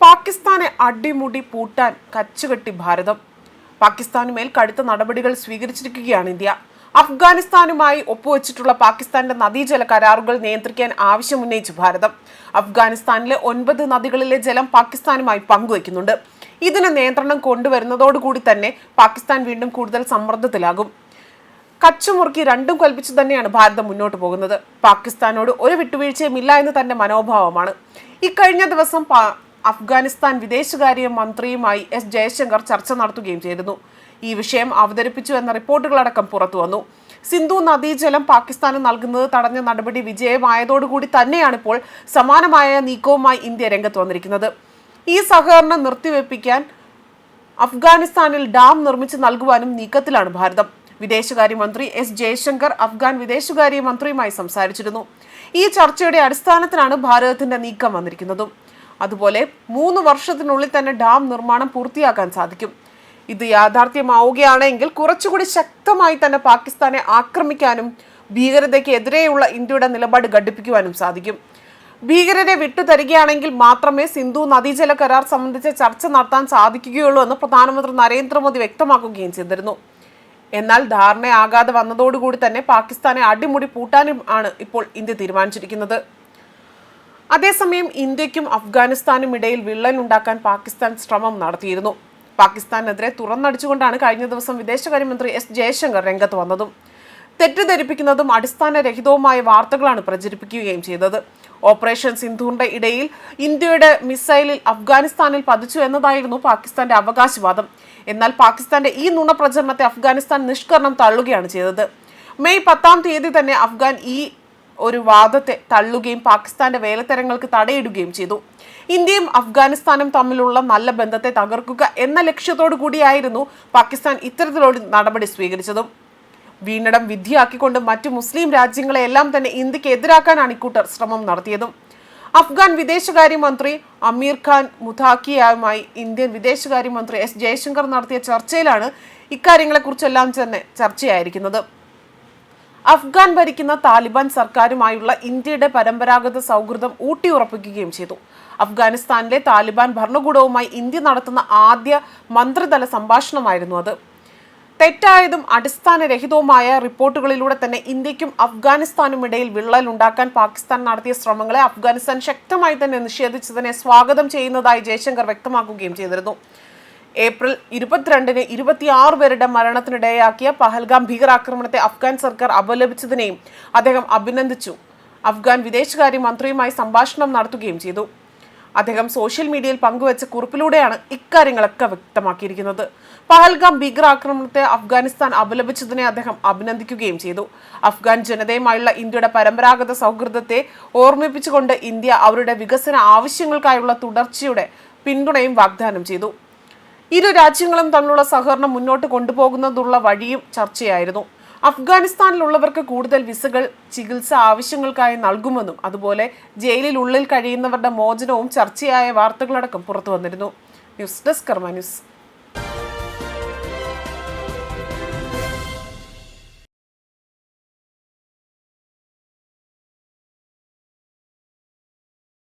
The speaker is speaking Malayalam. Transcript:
പാകിസ്ഥാനെ അടിമുടി പൂട്ടാൻ കച്ചുകെട്ടി ഭാരതം. പാകിസ്ഥാനുമേൽ കടുത്ത നടപടികൾ സ്വീകരിച്ചിരിക്കുകയാണ് ഇന്ത്യ. അഫ്ഗാനിസ്ഥാനുമായി ഒപ്പുവെച്ചിട്ടുള്ള പാകിസ്ഥാന്റെ നദീജല കരാറുകൾ നിയന്ത്രിക്കാൻ ആവശ്യമുന്നയിച്ച് ഭാരതം. അഫ്ഗാനിസ്ഥാനിലെ ഒൻപത് നദികളിലെ ജലം പാകിസ്ഥാനുമായി പങ്കുവയ്ക്കുന്നുണ്ട്. ഇതിന് നിയന്ത്രണം കൊണ്ടുവരുന്നതോടുകൂടി തന്നെ പാകിസ്ഥാൻ വീണ്ടും കൂടുതൽ സമ്മർദ്ദത്തിലാകും. കച്ചുമുറുക്കി രണ്ടും കൽപ്പിച്ചു തന്നെയാണ് ഭാരതം മുന്നോട്ട് പോകുന്നത്. പാകിസ്ഥാനോട് ഒരു വിട്ടുവീഴ്ചയും ഇല്ല എന്ന് തന്റെ മനോഭാവമാണ്. ഇക്കഴിഞ്ഞ ദിവസം അഫ്ഗാനിസ്ഥാൻ വിദേശകാര്യ മന്ത്രിയുമായി എസ് ജയശങ്കർ ചർച്ച നടത്തുകയും ചെയ്തിരുന്നു. ഈ വിഷയം അവതരിപ്പിച്ചു എന്ന റിപ്പോർട്ടുകളടക്കം പുറത്തു വന്നു. സിന്ധു നദീജലം പാകിസ്ഥാന് നൽകുന്നത് തടഞ്ഞ നടപടി വിജയമായതോടുകൂടി തന്നെയാണ് ഇപ്പോൾ സമാനമായ നീക്കവുമായി ഇന്ത്യ രംഗത്ത് വന്നിരിക്കുന്നത്. ഈ സഹകരണം നിർത്തിവെപ്പിക്കാൻ അഫ്ഗാനിസ്ഥാനിൽ ഡാം നിർമ്മിച്ച് നൽകുവാനും നീക്കത്തിലാണ് ഭാരതം. വിദേശകാര്യമന്ത്രി എസ് ജയശങ്കർ അഫ്ഗാൻ വിദേശകാര്യ മന്ത്രിയുമായി സംസാരിച്ചിരുന്നു. ഈ ചർച്ചയുടെ അടിസ്ഥാനത്തിലാണ് ഭാരതത്തിന്റെ നീക്കം വന്നിരിക്കുന്നതും. അതുപോലെ മൂന്ന് വർഷത്തിനുള്ളിൽ തന്നെ ഡാം നിർമ്മാണം പൂർത്തിയാക്കാൻ സാധിക്കും. ഇത് യാഥാർത്ഥ്യമാവുകയാണെങ്കിൽ കുറച്ചുകൂടി ശക്തമായി തന്നെ പാകിസ്ഥാനെ ആക്രമിക്കാനും ഭീകരതയ്ക്ക് എതിരെയുള്ള ഇന്ത്യയുടെ നിലപാട് ഘടിപ്പിക്കുവാനും സാധിക്കും. ഭീകരരെ വിട്ടുതരികയാണെങ്കിൽ മാത്രമേ സിന്ധു നദീജല കരാർ സംബന്ധിച്ച ചർച്ച നടത്താൻ സാധിക്കുകയുള്ളൂ എന്ന് പ്രധാനമന്ത്രി നരേന്ദ്രമോദി വ്യക്തമാക്കുകയും ചെയ്തിരുന്നു. എന്നാൽ ധാരണയാകാതെ വന്നതോടുകൂടി തന്നെ പാകിസ്ഥാനെ അടിമുടി പൂട്ടാനും ആണ് ഇപ്പോൾ ഇന്ത്യ തീരുമാനിച്ചിരിക്കുന്നത്. അതേസമയം ഇന്ത്യക്കും അഫ്ഗാനിസ്ഥാനും ഇടയിൽ വിള്ളൽ ഉണ്ടാക്കാൻ പാകിസ്ഥാൻ ശ്രമം നടത്തിയിരുന്നു. പാകിസ്ഥാനെതിരെ തുറന്നടിച്ചുകൊണ്ടാണ് കഴിഞ്ഞ ദിവസം വിദേശകാര്യമന്ത്രി എസ് ജയശങ്കർ രംഗത്ത് വന്നതും. തെറ്റിദ്ധരിപ്പിക്കുന്നതും അടിസ്ഥാനരഹിതവുമായ വാർത്തകളാണ് പ്രചരിപ്പിക്കുകയും ചെയ്തത്. ഓപ്പറേഷൻ സിന്ധുവിന്റെ ഇടയിൽ ഇന്ത്യയുടെ മിസൈലിൽ അഫ്ഗാനിസ്ഥാനിൽ പതിച്ചു എന്നതായിരുന്നു പാകിസ്ഥാന്റെ അവകാശവാദം. എന്നാൽ പാകിസ്ഥാന്റെ ഈ നുണപ്രചരണത്തെ അഫ്ഗാനിസ്ഥാൻ നിഷ്കരണം തള്ളുകയാണ് ചെയ്തത്. മെയ് പത്താം തീയതി തന്നെ അഫ്ഗാൻ ഈ ഒരു വാദത്തെ തള്ളുകയും പാകിസ്ഥാന്റെ വേലത്തരങ്ങൾക്ക് തടയിടുകയും ചെയ്തു. ഇന്ത്യയും അഫ്ഗാനിസ്ഥാനും തമ്മിലുള്ള നല്ല ബന്ധത്തെ തകർക്കുക എന്ന ലക്ഷ്യത്തോടു കൂടിയായിരുന്നു പാകിസ്ഥാൻ ഇത്തരത്തിലൊരു നടപടി സ്വീകരിച്ചതും. വീണടം വിധിയാക്കിക്കൊണ്ട് മറ്റു മുസ്ലിം രാജ്യങ്ങളെല്ലാം തന്നെ ഇന്ത്യയ്ക്ക് എതിരാക്കാനാണ് ഇക്കൂട്ടർ ശ്രമം നടത്തിയതും. അഫ്ഗാൻ വിദേശകാര്യമന്ത്രി അമീർ ഖാൻ മുതാക്കിയുമായി ഇന്ത്യൻ വിദേശകാര്യമന്ത്രി എസ് ജയശങ്കർ നടത്തിയ ചർച്ചയിലാണ് ഇക്കാര്യങ്ങളെക്കുറിച്ചെല്ലാം തന്നെ ചർച്ചയായിരിക്കുന്നത്. അഫ്ഗാൻ ഭരിക്കുന്ന താലിബാൻ സർക്കാരുമായുള്ള ഇന്ത്യയുടെ പരമ്പരാഗത സൗഹൃദം ഊട്ടിയുറപ്പിക്കുകയും ചെയ്തു. അഫ്ഗാനിസ്ഥാനിലെ താലിബാൻ ഭരണകൂടവുമായി ഇന്ത്യ നടത്തുന്ന ആദ്യ മന്ത്രിതല സംഭാഷണമായിരുന്നു അത്. തെറ്റായതും അടിസ്ഥാനരഹിതവുമായ റിപ്പോർട്ടുകളിലൂടെ തന്നെ ഇന്ത്യക്കും അഫ്ഗാനിസ്ഥാനും ഇടയിൽ വിള്ളൽ ഉണ്ടാക്കാൻ പാകിസ്ഥാൻ നടത്തിയ ശ്രമങ്ങളെ അഫ്ഗാനിസ്ഥാൻ ശക്തമായി തന്നെ നിഷേധിച്ചതിനെ സ്വാഗതം ചെയ്യുന്നതായി ജയശങ്കർ വ്യക്തമാക്കുകയും ചെയ്തിരുന്നു. ഏപ്രിൽ ഇരുപത്തിരണ്ടിന് ഇരുപത്തിയാറ് പേരുടെ മരണത്തിനിടയാക്കിയ പഹൽഗാം ഭീകരാക്രമണത്തെ അഫ്ഗാൻ സർക്കാർ അപലപിച്ചതിനെയും അദ്ദേഹം അഭിനന്ദിച്ചു. അഫ്ഗാൻ വിദേശകാര്യ മന്ത്രിയുമായി സംഭാഷണം നടത്തുകയും ചെയ്തു. അദ്ദേഹം സോഷ്യൽ മീഡിയയിൽ പങ്കുവച്ച കുറിപ്പിലൂടെയാണ് ഇക്കാര്യങ്ങളൊക്കെ വ്യക്തമാക്കിയിരിക്കുന്നത്. പഹൽഗാം ഭീകരാക്രമണത്തെ അഫ്ഗാനിസ്ഥാൻ അപലപിച്ചതിനെ അദ്ദേഹം അഭിനന്ദിക്കുകയും ചെയ്തു. അഫ്ഗാൻ ജനതയുമായുള്ള ഇന്ത്യയുടെ പരമ്പരാഗത സൗഹൃദത്തെ ഓർമ്മിപ്പിച്ചുകൊണ്ട് ഇന്ത്യ അവരുടെ വികസന ആവശ്യങ്ങൾക്കായുള്ള തുടർച്ചയുടെ പിന്തുണയും വാഗ്ദാനം ചെയ്തു. ഇരു രാജ്യങ്ങളും തമ്മിലുള്ള സഹകരണം മുന്നോട്ട് കൊണ്ടുപോകുന്നതുള്ള വഴിയും ചർച്ചയായിരുന്നു. അഫ്ഗാനിസ്ഥാനിലുള്ളവർക്ക് കൂടുതൽ വിസകൾ ചികിത്സ ആവശ്യങ്ങൾക്കായി നൽകുമെന്നും അതുപോലെ ജയിലിൽ ഉള്ളിൽ കഴിയുന്നവരുടെ മോചനവും ചർച്ചയായ വാർത്തകളടക്കം പുറത്തു വന്നിരുന്നു ന്യൂസ് ഡെസ്ക് കർമ്മ ന്യൂസ്.